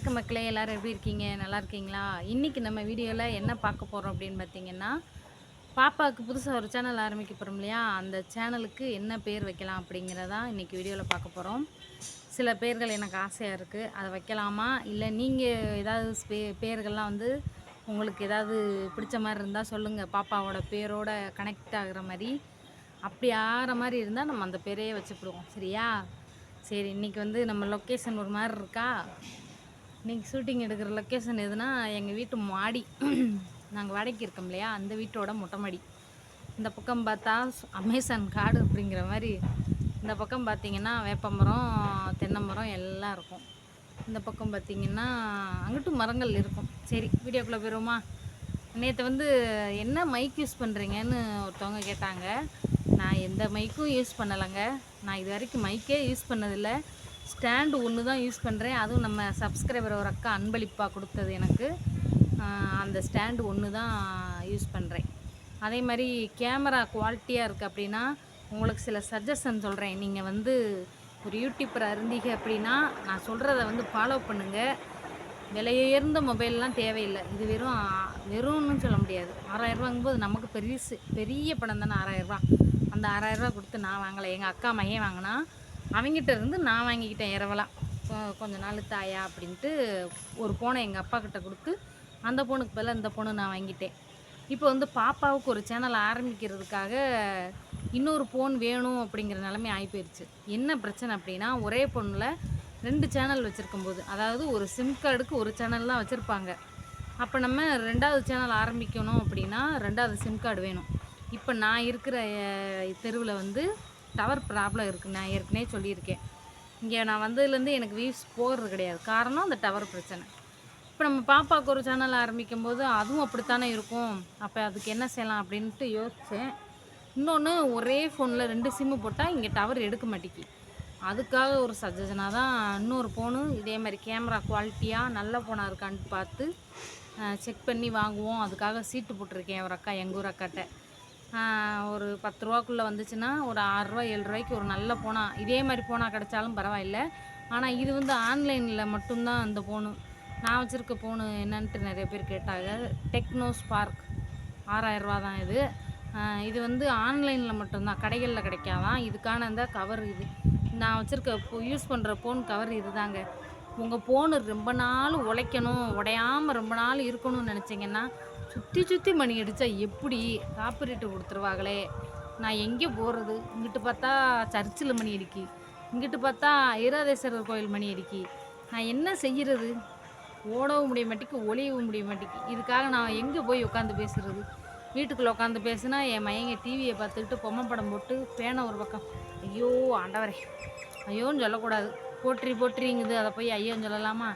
வணக்கம் மக்களே எல்லாரும் எப்படி இருக்கீங்க? நல்லா இருக்கீங்களா? இன்றைக்கி நம்ம வீடியோவில் என்ன பார்க்க போகிறோம் அப்படின்னு பார்த்தீங்கன்னா பாப்பாவுக்கு புதுசாக ஒரு சேனல் ஆரம்பிக்க போகிறோம் இல்லையா? அந்த சேனலுக்கு என்ன பேர் வைக்கலாம் அப்படிங்கிறதான் இன்றைக்கி வீடியோவில் பார்க்க போகிறோம் சில பேர்கள் எனக்கு ஆசையாக இருக்குது அதை வைக்கலாமா? இல்லை நீங்கள் ஏதாவது பே பேர்கள்லாம் வந்து உங்களுக்கு ஏதாவது பிடிச்ச மாதிரி இருந்தால் சொல்லுங்கள் பாப்பாவோட பேரோட கனெக்ட் ஆகிற மாதிரி. அப்படி ஆகிற மாதிரி இருந்தால் நம்ம அந்த பேரையே வச்சுப்பிடுவோம் சரியா? சரி இன்றைக்கி வந்து நம்ம லொக்கேஷன் ஒரு மாதிரி இருக்கா? இன்றைக்கி ஷூட்டிங் எடுக்கிற லொக்கேஷன் எதுனா எங்கள் வீட்டு மாடி. நாங்கள் வாடகைக்கு இருக்கோம் இல்லையா? அந்த வீட்டோட மொட்டை மாடி. இந்த பக்கம் பார்த்தா அமேசான் காடு அப்படிங்கிற மாதிரி இந்த பக்கம் பார்த்திங்கன்னா வேப்பமரம் தென்னை மரம் எல்லாம் இருக்கும். இந்த பக்கம் பார்த்திங்கன்னா அங்கிட்டும் மரங்கள் இருக்கும். சரி வீடியோக்குள்ளே போயிடுவோமா நேற்று வந்து என்ன மைக் யூஸ் பண்ணுறீங்கன்னு ஒருத்தவங்க கேட்டாங்க. நான் எந்த மைக்கும் யூஸ் பண்ணலைங்க. நான் இது வரைக்கும் மைக்கே யூஸ் பண்ணதில்லை. ஸ்டாண்டு ஒன்று தான் யூஸ் பண்ணுறேன். அதுவும் நம்ம சப்ஸ்கிரைபர் ஒரு அக்கா அன்பளிப்பாக கொடுத்தது எனக்கு. அந்த ஸ்டாண்டு ஒன்று தான் யூஸ் பண்ணுறேன். அதே மாதிரி கேமரா குவாலிட்டியாக இருக்குது அப்படின்னா உங்களுக்கு சில சஜஷன் சொல்கிறேன். நீங்கள் வந்து ஒரு யூடியூப்பர் அருந்தீங்க அப்படின்னா நான் சொல்கிறத வந்து ஃபாலோ பண்ணுங்கள் விலையுயர்ந்த மொபைல்லாம் தேவையில்லை. இது வெறும் வெறும்னு சொல்ல முடியாது. ஆறாயிரரூவாங்கும்போது நமக்கு பெருசு பெரிய படம் தானே ஆறாயிரரூவா. அந்த ஆறாயிரரூவா கொடுத்து நான் வாங்கலை. எங்கள் அக்கா மையன் வாங்கினா அவங்ககிட்ட இருந்து நான் வாங்கிக்கிட்டேன் இரவலாம் கொஞ்ச நாள் தாயா அப்படின்ட்டு ஒரு ஃபோனை எங்கள் அப்பா கிட்ட கொடுத்து அந்த ஃபோனுக்கு பதிலாக இந்த ஃபோனு நான் வாங்கிட்டேன். இப்போ வந்து பாப்பாவுக்கு ஒரு சேனல் ஆரம்பிக்கிறதுக்காக இன்னொரு ஃபோன் வேணும் அப்படிங்கிற நிலைமை ஆகி போயிடுச்சு என்ன பிரச்சனை அப்படின்னா ஒரே ஃபோனில் ரெண்டு சேனல் வச்சுருக்கும்போது அதாவது ஒரு சிம் கார்டுக்கு ஒரு சேனல் தான் வச்சுருப்பாங்க. அப்போ நம்ம ரெண்டாவது சேனல் ஆரம்பிக்கணும் அப்படின்னா ரெண்டாவது சிம் கார்டு வேணும். இப்போ நான் இருக்கிற தெருவில் வந்து டவர் ப்ராப்ளம் இருக்குது நான் ஏற்கனவே சொல்லியிருக்கேன். இங்கே நான் வந்ததுலேருந்து எனக்கு வியூஸ் போகிறது கிடையாது. காரணம் அந்த டவர் பிரச்சனை. இப்போ நம்ம பாப்பாவுக்கு ஒரு சேனல் ஆரம்பிக்கும் போது அதுவும் அப்படித்தானே இருக்கும். அப்போ அதுக்கு என்ன செய்யலாம் அப்படின்ட்டு யோசித்தேன் இன்னொன்று ஒரே ஃபோனில் ரெண்டு சிம்மு போட்டால் இங்கே டவர் எடுக்க மாட்டேங்கி அதுக்காக ஒரு சஜஷனாக தான் இன்னொரு ஃபோனு இதே மாதிரி கேமரா குவாலிட்டியாக நல்ல ஃபோனாக இருக்கான்னு பார்த்து செக் பண்ணி வாங்குவோம். அதுக்காக சீட்டு போட்டிருக்கேன் ஒரு அக்கா எங்கள் ஊர் அக்காட்ட. ஒரு பத்து ரூபாக்குள்ளே வந்துச்சுன்னா ஒரு ஆறுரூவா ஏழு ரூபாய்க்கு ஒரு நல்ல ஃபோனா இதே மாதிரி ஃபோனா கிடைச்சாலும் பரவாயில்ல. ஆனால் இது வந்து ஆன்லைனில் மட்டும்தான் அந்த ஃபோனு நான் வச்சுருக்க ஃபோனு என்னன்ட்டு நிறைய பேர் கேட்டாங்க. டெக்னோ ஸ்பார்க் ஆறாயிரரூவா தான் இது. இது வந்து ஆன்லைனில் மட்டும்தான். கடைகளில் கிடைக்காதான். இதுக்கான அந்த கவர் இது. நான் வச்சுருக்க யூஸ் பண்ணுற ஃபோன் கவர் இது தாங்க உங்கள் ஃபோனு ரொம்ப நாள் உழைக்கணும் உடையாமல் ரொம்ப நாள் இருக்கணும்னு நினச்சிங்கன்னா சுற்றி சுற்றி மணி அடித்தா எப்படி? காப்பரேட்டு கொடுத்துருவாங்களே. நான் எங்கே போகிறது இங்கிட்டு பார்த்தா சர்ச்சில் மணி அடிக்கி. இங்கிட்டு பார்த்தா ஐராதேஸ்வரர் கோயில் மணி அடிக்கி. நான் என்ன செய்கிறது ஓடவும் முடிய மாட்டேக்கு ஒளியவும் முடிய மாட்டேக்கு. இதுக்காக நான் எங்கே போய் உட்காந்து பேசுகிறது வீட்டுக்குள்ளே உட்காந்து பேசுனா என் மையங்க டிவியை பார்த்துக்கிட்டு பொம்மை படம் போட்டு பேனை ஒரு பக்கம். ஐயோ ஆண்டவரே. ஐயோன்னு சொல்லக்கூடாது. போற்றி போற்றிங்குது. அதை போய் ஐயோன்னு சொல்லலாமா?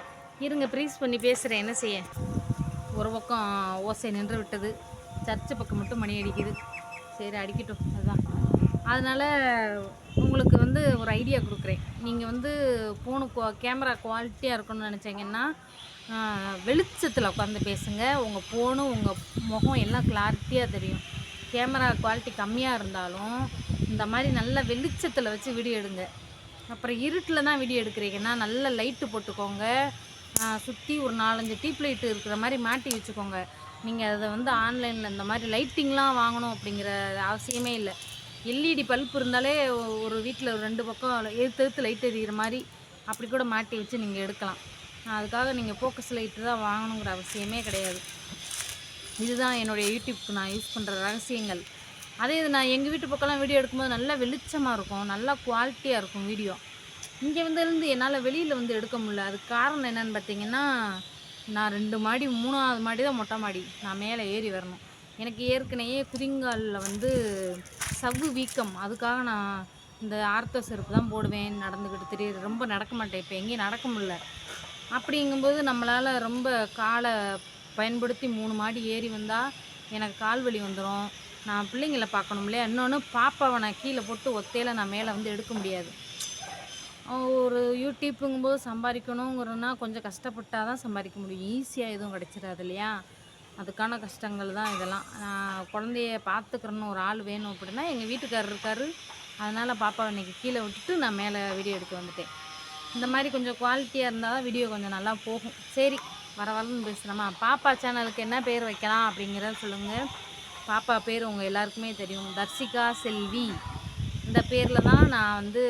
இருங்க ப்ரீஸ் பண்ணி பேசுகிறேன் என்ன செய்ய? ஒரு பக்கம் ஓசை நின்று விட்டது. சர்ச்சு பக்கம் மட்டும் மணி அடிக்குது. சரி அடிக்கட்டும். அதுதான் அதனால் உங்களுக்கு வந்து ஒரு ஐடியா கொடுக்குறேன். நீங்கள் வந்து ஃபோனு கேமரா குவாலிட்டியாக இருக்கணும்னு நினச்சிங்கன்னா வெளிச்சத்தில் உட்காந்து பேசுங்க. உங்கள் ஃபோனும் உங்கள் முகம் எல்லாம் கிளாரிட்டியாக தெரியும். கேமரா குவாலிட்டி கம்மியாக இருந்தாலும் இந்த மாதிரி நல்ல வெளிச்சத்தில் வச்சு வீடியோ எடுங்க. அப்புறம் இருட்டில் தான் வீடியோ எடுக்கிறீங்கன்னா நல்ல லைட்டு போட்டுக்கோங்க. சுற்றி ஒரு நாலஞ்சு டீப் லைட்டு இருக்கிற மாதிரி மாட்டி வச்சுக்கோங்க. நீங்கள் அதை வந்து ஆன்லைனில் இந்த மாதிரி லைட்டிங்லாம் வாங்கணும் அப்படிங்கிற அவசியமே இல்லை. எல்இடி பல்ப் இருந்தாலே ஒரு வீட்டில் ஒரு ரெண்டு பக்கம் எழுத்து எழுத்து லைட் எரியிற மாதிரி அப்படி கூட மாட்டி வச்சு நீங்கள் எடுக்கலாம். அதுக்காக நீங்கள் ஃபோக்கஸ் லைட்டு தான் வாங்கணுங்கிற அவசியமே கிடையாது. இதுதான் என்னுடைய யூடியூப்க்கு நான் யூஸ் பண்ணுற ரகசியங்கள். அதே இது நான் எங்கள் வீட்டு பக்கம்லாம் வீடியோ எடுக்கும்போது நல்லா வெளிச்சமாக இருக்கும். நல்லா குவாலிட்டியாக இருக்கும் வீடியோ. இங்கே வந்து இருந்து என்னால் வெளியில் வந்து எடுக்க முடியல. அதுக்கு காரணம் என்னன்னு பார்த்தீங்கன்னா நான் ரெண்டு மாடி மூணாவது மாடி தான் மொட்டை மாடி. நான் மேலே ஏறி வரணும். எனக்கு ஏற்கனவே குதிங்காலில் வந்து சவ்வு வீக்கம். அதுக்காக நான் இந்த ஆர்த்தோ செருப்பு தான் போடுவேன். நடந்துக்கிட்டு தெரியுது. ரொம்ப நடக்க மாட்டேன். இப்போ எங்கேயும் நடக்க முடில அப்படிங்கும்போது நம்மளால் ரொம்ப காலை பயன்படுத்தி மூணு மாடி ஏறி வந்தால் எனக்கு கால் வலி வந்துடும் நான் பிள்ளைங்கள பார்க்கணும் இல்லையா? இன்னொன்று பாப்பாவை நான் கீழே போட்டு ஒத்தையில் நான் மேலே வந்து எடுக்க முடியாது. ஒரு யூடியூப்புங்கும்போது சம்பாதிக்கணுங்கிறனா கொஞ்சம் கஷ்டப்பட்டால் தான் சம்பாதிக்க முடியும். ஈஸியாக எதுவும் கிடச்சிடாது இல்லையா? அதுக்கான கஷ்டங்கள் தான் இதெல்லாம். நான் குழந்தைய பார்த்துக்கிறன்னு ஒரு ஆள் வேணும் அப்படின்னா எங்கள் வீட்டுக்காரர் இருக்கார். அதனால் பாப்பாவை இன்றைக்கி கீழே விட்டுட்டு நான் மேலே வீடியோ எடுக்க வந்துட்டேன். இந்த மாதிரி கொஞ்சம் குவாலிட்டியாக இருந்தால் தான் வீடியோ கொஞ்சம் நல்லா போகும். சரி வர வரன்னு பேசுகிறோமா பாப்பா சேனலுக்கு என்ன பேர் வைக்கலாம் அப்படிங்கிறத சொல்லுங்கள் பாப்பா பேர் உங்கள் எல்லாருக்குமே தெரியும். தர்சிகா செல்வி. இந்த பேரில் தான் நான் வந்து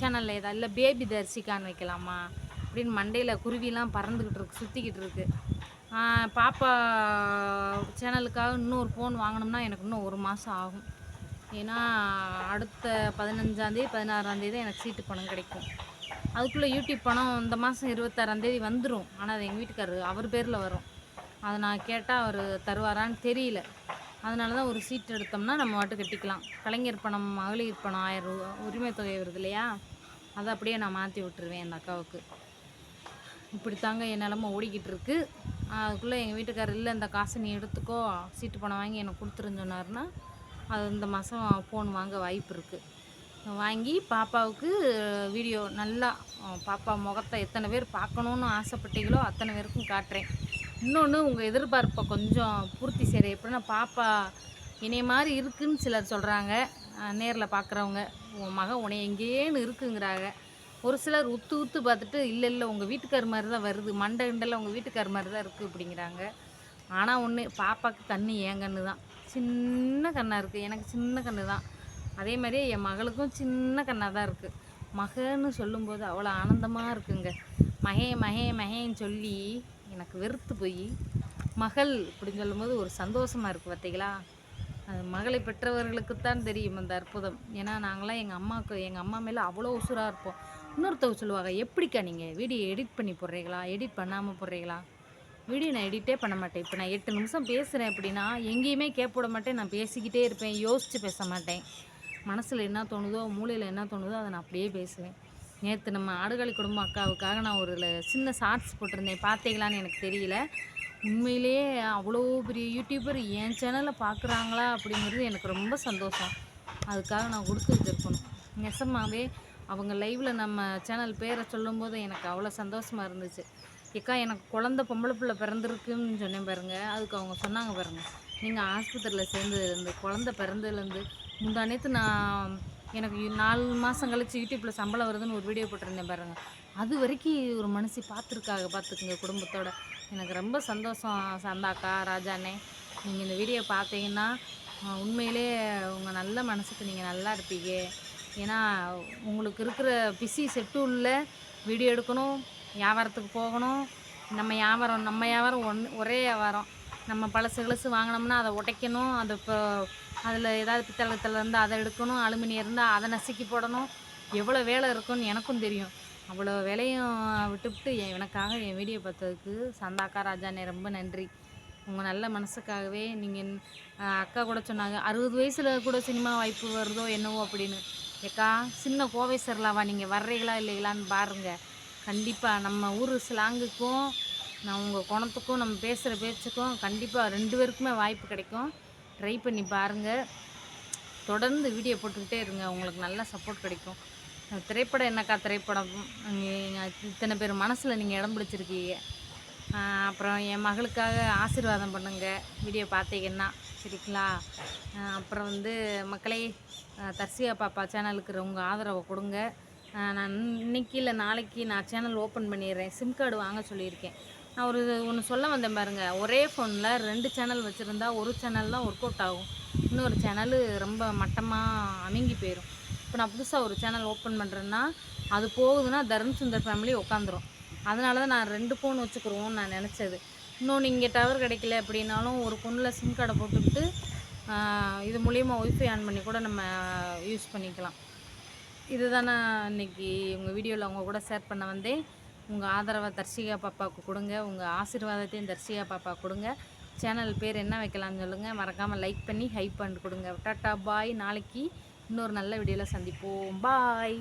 சேனலில் ஏதா இல்லை பேபி தரிசிக்கான்னு வைக்கலாமா? அப்படின்னு மண்டையில் குருவிலாம் பறந்துக்கிட்டு இருக்கு சுற்றிக்கிட்டு இருக்கு. பாப்பா சேனலுக்காக இன்னொரு ஃபோன் வாங்கினோம்னா எனக்கு இன்னும் ஒரு மாதம் ஆகும். ஏன்னா அடுத்த பதினஞ்சாந்தேதி பதினாறாந்தேதி எனக்கு சீட்டு பணம் கிடைக்கும். அதுக்குள்ளே யூடியூப் பணம் இந்த மாதம் இருபத்தாறாந்தேதி வந்துடும் ஆனால் அது எங்கள் வீட்டுக்காரர் அவர் பேரில் வரும். அதை நான் கேட்டால் அவர் தருவாரான்னு தெரியல. அதனால தான் ஒரு சீட் எடுத்தோம்னா நம்ம வாட்டு கட்டிக்கலாம். கலைஞர் பணம் மகளிர் பணம் ஆயிரம் ரூபா உரிமை தொகை வருது இல்லையா? அதை அப்படியே நான் மாற்றி விட்டுருவேன் அந்த அக்காவுக்கு. இப்படி தாங்க என் நிலமை ஓடிக்கிட்டு இருக்கு அதுக்குள்ளே எங்கள் வீட்டுக்காரர் இல்லை இந்த காசை நீ எடுத்துக்கோ. சீட்டு பணம் வாங்கி எனக்கு கொடுத்துருன்னு சொன்னார்னா அது இந்த மாதம் ஃபோன் வாங்க வாய்ப்பு இருக்குது வாங்கி பாப்பாவுக்கு வீடியோ நல்லா பாப்பா முகத்தை எத்தனை பேர் பார்க்கணுன்னு ஆசைப்பட்டீங்களோ அத்தனை பேருக்கும் காட்டுறேன். இன்னொன்று உங்கள் எதிர்பார்ப்பை கொஞ்சம் பூர்த்தி செய்கிற எப்படின்னா பாப்பா இணைய மாதிரி இருக்குன்னு சிலர் சொல்கிறாங்க நேரில் பார்க்குறவங்க உன் மகன் உன்னை எங்கேன்னு இருக்குங்கிறாங்க. ஒரு சிலர் உத்து உத்து பார்த்துட்டு இல்லை இல்லை உங்கள் வீட்டுக்கார் மாதிரி தான் வருது. மண்டை கிண்டல உங்கள் வீட்டுக்கார் மாதிரி தான் இருக்குது அப்படிங்கிறாங்க. ஆனால் ஒன்று பாப்பாவுக்கு கண்ணு என் கண்ணு தான். சின்ன கண்ணாக இருக்குது எனக்கு சின்ன கண்ணு தான். அதே மாதிரியே என் மகளுக்கும் சின்ன கண்ணாக தான் இருக்குது மகன்னு சொல்லும்போது அவ்வளோ ஆனந்தமாக இருக்குங்க. மகே மகே மகேன்னு சொல்லி எனக்கு வெறுத்து போய் மகள் அப்படின்னு சொல்லும்போது ஒரு சந்தோஷமாக இருக்குது பார்த்தீங்களா அது மகளை பெற்றவர்களுக்குத்தான் தெரியும் அந்த அற்புதம். ஏன்னா நாங்களாம் எங்கள் அம்மாவுக்கு எங்கள் அம்மா மேலே அவ்வளோ உசுராக இருப்போம். இன்னொருத்தவங்க சொல்லுவாங்க எப்படிக்கா நீங்கள் வீடியோ எடிட் பண்ணி போடுறீங்களா? எடிட் பண்ணாமல் போடுறீங்களா? வீடியோ நான் எடிட்டே பண்ண மாட்டேன். இப்போ நான் எட்டு நிமிஷம் பேசுகிறேன் அப்படின்னா எங்கேயுமே கேட்பட மாட்டேன். நான் பேசிக்கிட்டே இருப்பேன் யோசித்து பேச மாட்டேன். மனசில் என்ன தோணுதோ மூளையில் என்ன தோணுதோ அதை நான் அப்படியே பேசுவேன். நேற்று நம்ம ஆடுகளி குடும்ப அக்காவுக்காக நான் ஒரு சின்ன ஷார்ட்ஸ் போட்டிருந்தேன். பார்த்தீங்களான்னு எனக்கு தெரியல. உண்மையிலேயே அவ்வளோ பெரிய யூடியூபர் என் சேனலில் பார்க்குறாங்களா அப்படிங்கிறது எனக்கு ரொம்ப சந்தோஷம். அதுக்காக நான் கொடுத்துட்டு இருக்கணும் நெசமாகவே அவங்க லைவில் நம்ம சேனல் பேரை சொல்லும்போது எனக்கு அவ்வளோ சந்தோஷமாக இருந்துச்சு. ஏக்கா எனக்கு குழந்த பொம்பளை பிள்ளை பிறந்திருக்குன்னு சொன்னேன் பாருங்கள் அதுக்கு அவங்க சொன்னாங்க பாருங்கள் நீங்கள் ஆஸ்பத்திரியில் சேர்ந்ததுலேருந்து குழந்த பிறந்ததுலேருந்து முந்தா நேற்று நான் எனக்கு நாலு மாதம் கழிச்சு யூடியூப்பில் சம்பளம் வருதுன்னு ஒரு வீடியோ போட்டிருந்தேன் பாருங்கள் அது வரைக்கும் ஒரு மனசு பார்த்துருக்காங்க பார்த்துக்குங்க குடும்பத்தோட. எனக்கு ரொம்ப சந்தோஷம் சந்தாக்கா ராஜாண்ணே. நீங்கள் இந்த வீடியோ பார்த்தீங்கன்னா உண்மையிலே உங்கள் நல்ல மனசுக்கு நீங்கள் நல்லா இருப்பீங்க. ஏன்னா உங்களுக்கு இருக்கிற பிஸி செட்டூலில் வீடியோ எடுக்கணும் வியாபாரத்துக்கு போகணும். நம்ம வியாபாரம் நம்ம வியாபாரம் ஒன்று ஒரே வியாபாரம். நம்ம பழசு கிழசு வாங்கினோம்னா அதை உடைக்கணும் அதை இப்போ அதில் ஏதாவது பித்தளத்தில் இருந்தால் அதை எடுக்கணும் அலுமினியம் இருந்தால் அதை நசுக்கி போடணும். எவ்வளோ வேலை இருக்குன்னு எனக்கும் தெரியும். அவ்வளோ வேலையும் விட்டுவிட்டு எனக்காக என் வீடியோ பார்த்ததுக்கு சந்தாக்கா ராஜானே ரொம்ப நன்றி. உங்கள் நல்ல மனசுக்காகவே நீங்கள் அக்கா கூட சொன்னாங்க அறுபது வயசில் கூட சினிமா வாய்ப்பு வருதோ என்னவோ அப்படின்னு. ஏக்கா சின்ன கோவை சரலாவா நீங்கள் வர்றீங்களா இல்லைங்களான்னு பாருங்கள் கண்டிப்பாக நம்ம ஊர் ஸ்லாங்குக்கும் நான் உங்கள் குணத்துக்கும் நம்ம பேசுகிற பேச்சுக்கும் கண்டிப்பாக ரெண்டு பேருக்குமே வாய்ப்பு கிடைக்கும். ட்ரை பண்ணி பாருங்கள் தொடர்ந்து வீடியோ போட்டுக்கிட்டே இருங்க. உங்களுக்கு நல்ல சப்போர்ட் கிடைக்கும். திரைப்படம் என்னக்கா திரைப்படம்? நீங்கள் இத்தனை பேர் மனசில் நீங்கள் இடம் பிடிச்சிருக்கீங்க. அப்புறம் என் மகளுக்காக ஆசீர்வாதம் பண்ணுங்கள் வீடியோ பார்த்தீங்கன்னா. சரிங்களா? அப்புறம் வந்து மக்களே தர்சியா பாப்பா சேனலுக்கு உங்கள் ஆதரவை கொடுங்க. நான் இன்னைக்கு இல்லை நாளைக்கு நான் சேனல் ஓப்பன் பண்ணிடுறேன். சிம் கார்டு வாங்க சொல்லியிருக்கேன். நான் ஒரு ஒன்று சொல்ல வந்தேன் பாருங்க. ஒரே ஃபோனில் ரெண்டு சேனல் வச்சுருந்தா ஒரு சேனல் தான் ஒர்க் அவுட் ஆகும். இன்னொரு சேனல் ரொம்ப மட்டமாக அமுங்கி போயிடும் இப்போ நான் புதுசாக ஒரு சேனல் ஓப்பன் பண்ணுறேன்னா அது போகுதுன்னா தருண் சுந்தர் ஃபேமிலி உட்காந்துரும் அதனால தான் நான் ரெண்டு ஃபோன் வச்சுக்கிறோம்னு நான் நினச்சது. இன்னொன்று இங்கே டவர் கிடைக்கல அப்படின்னாலும் ஒரு ஃபோனில் சிம் கார்டை போட்டுக்கிட்டு இது மூலியமாக ஒய்ஃபை ஆன் பண்ணி கூட நம்ம யூஸ் பண்ணிக்கலாம். இதுதான் நான் இன்னைக்கு உங்கள் வீடியோவில் அவங்க கூட ஷேர் பண்ண வந்தேன். உங்கள் ஆதரவை தர்ஷிகா பாப்பாவுக்கு கொடுங்க. உங்கள் ஆசீர்வாதத்தையும் தர்ஷிகா பாப்பா கொடுங்க. சேனல் பேர் என்ன வைக்கலாம்னு சொல்லுங்கள் மறக்காமல் லைக் பண்ணி ஹைப் பண்ணி கொடுங்க. Tata bye. நாளைக்கு இன்னொரு நல்ல வீடியோவில் சந்திப்போம். பாய்.